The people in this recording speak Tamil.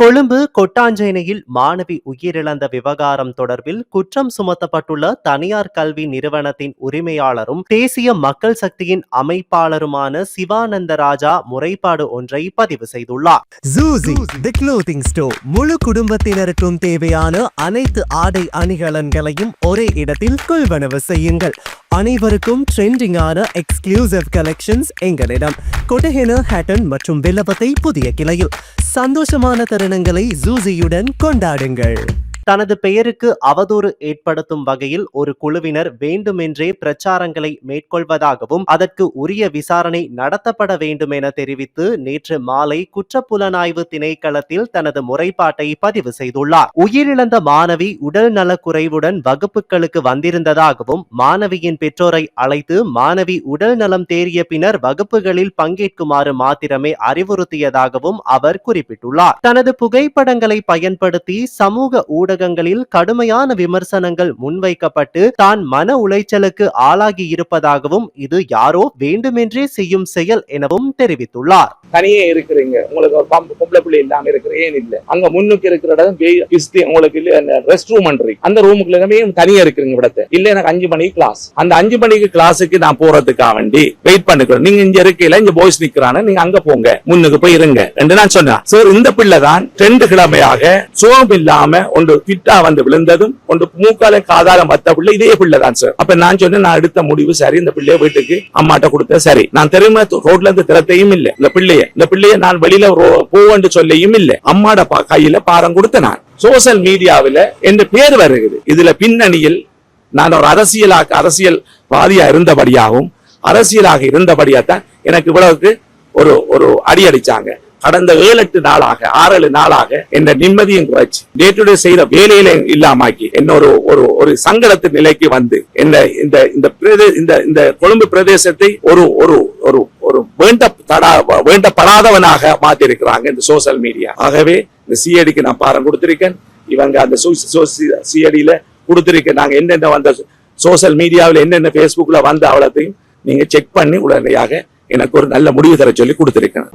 கொழும்பு கொட்டாஞ்சேனையில் மாணவி உயிரிழந்த விவகாரம் தொடர்பில் குற்றம் சுமத்தப்பட்டுள்ள தனியார் கல்வி நிறுவனத்தின் உரிமையாளரும் தேசிய மக்கள் சக்தியின் அமைப்பாளருமான சிவானந்த ராஜா முறைப்பாடு ஒன்றை பதிவு செய்துள்ளார். ஜூசி தி க்ளோத்திங் ஸ்டோர் முழு குடும்பத்தினருக்கும் தேவையான அனைத்து ஆடை அணிகலன்களையும் ஒரே இடத்தில் கொள்வனவு செய்யுங்கள். அனைவருக்கும் ட்ரெண்டிங்கான எக்ஸ்க்ளூசிவ் கலெக்ஷன்ஸ் எங்களிடம். கொட்டஹென ஹேட்டன் மற்றும் வில்லபத்தை புதிய கிளையில். சந்தோஷமான தருணங்களை ஜூசியுடன் கொண்டாடுங்கள். தனது பெயருக்கு அவதூறு ஏற்படுத்தும் வகையில் ஒரு குழுவினர் வேண்டுமென்றே பிரச்சாரங்களை மேற்கொள்வதாகவும் அதற்கு உரிய விசாரணை நடத்தப்பட வேண்டும் என தெரிவித்து நேற்று மாலை குற்றப்புலனாய்வு திணைக்களத்தில் தனது முறைப்பாட்டை பதிவு செய்துள்ளார். உயிரிழந்த மாணவி உடல் நலக்குறைவுடன் வகுப்புகளுக்கு வந்திருந்ததாகவும் மாணவியின் பெற்றோரை அழைத்து மாணவி உடல் நலம் தேறிய பின்னர் வகுப்புகளில் பங்கேற்குமாறு மாத்திரமே அறிவுறுத்தியதாகவும் அவர் குறிப்பிட்டுள்ளார். தனது புகைப்படங்களை பயன்படுத்தி சமூக ஊடக ஊடகங்களில் கடுமையான விமர்சனங்கள் முன்வைக்கப்பட்டு தான் மன உளைச்சலுக்கு ஆளாகி இருப்பதாகவும் இது யாரோ வேண்டுமென்றே செய்யும் செயல் எனவும் தெரிவித்துள்ளார். தனியே இருக்கிறீங்க. உங்களுக்கு பொம்பளை பிள்ளை இல்லாம இருக்கிற ஏன் இல்ல? அங்க முன்னுக்கு இருக்கிற இடம் உங்களுக்கு இல்ல ரெஸ்ட் ரூம் அந்த ரூமுக்குள்ளே தனியா இருக்கிறீங்க இடத்த இல்ல எனக்கு அஞ்சு மணிக்கு கிளாஸ் அந்த அஞ்சு மணிக்கு கிளாஸுக்கு நான் போறதுக்காக வேண்டி வெயிட் பண்ணிக்கிறேன் நீங்க இங்க இருக்கையில இங்க பாய்ஸ் நிக்கிறான நீங்க அங்க போங்க. முன்னுக்கு போய் இருங்க. ரெண்டு நான் சொன்னேன். சார் இந்த பிள்ளை தான் ரெண்டு கிழமையாக சோகம் இல்லாம ஒன்று பிட்டா வந்து விழுந்ததும் கொண்டு மூக்கால காதால மத்த பிள்ளை இதே பிள்ளை தான் சார் அப்ப நான் சொன்னேன் நான் எடுத்த முடிவு சரி இந்த பிள்ளைய வீட்டுக்கு அம்மாட்ட கொடுத்த சரி. நான் திரும்ப ரோட்ல இருந்து திறத்தையும் இல்ல இந்த பிள்ளைய. இந்த பிள்ளைய நான் வெளியில ரோ- போவேன்னு சொல்லியும் இல்ல. அம்மாட பா- கையில பாரம் கொடுத்த நான். சோசியல் மீடியாவில என் பேர் வருகிறது. இதுல பின்னணியில் நான் ஒரு அரசியலாக்க அரசியல்வாதியா இருந்தபடியாகவும் அரசியலாக இருந்தபடியா தான் எனக்கு இவ்வளவுக்கு ஒரு ஒரு அடி அடிச்சாங்க. கடந்த ஏழு எட்டு நாளாக ஆறு நாளாக என்ற நிம்மதியும் குறைச்சு டே டு டே செய்த வேலையில இல்லாமாக்கி என்ன ஒரு ஒரு ஒரு சங்கடத்து நிலைக்கு வந்து என்ன இந்த இந்த பிரதே இந்த இந்த கொழும்பு பிரதேசத்தை ஒரு ஒரு ஒரு ஒரு வேண்ட தடா வேண்டப்படாதவனாக மாத்திருக்கிறாங்க இந்த சோசியல் மீடியா ஆகவே இந்த சிஐடிக்கு நான் பாரம் கொடுத்திருக்கேன். இவங்க அந்த சிஐடியில கொடுத்திருக்க நாங்க என்னென்ன வந்த சோசியல் மீடியாவில் என்னென்ன ஃபேஸ்புக்கில் வந்த அவ்வளோத்தையும் நீங்க செக் பண்ணி உடனடியாக எனக்கு ஒரு நல்ல முடிவு தர சொல்லி கொடுத்திருக்கேன்.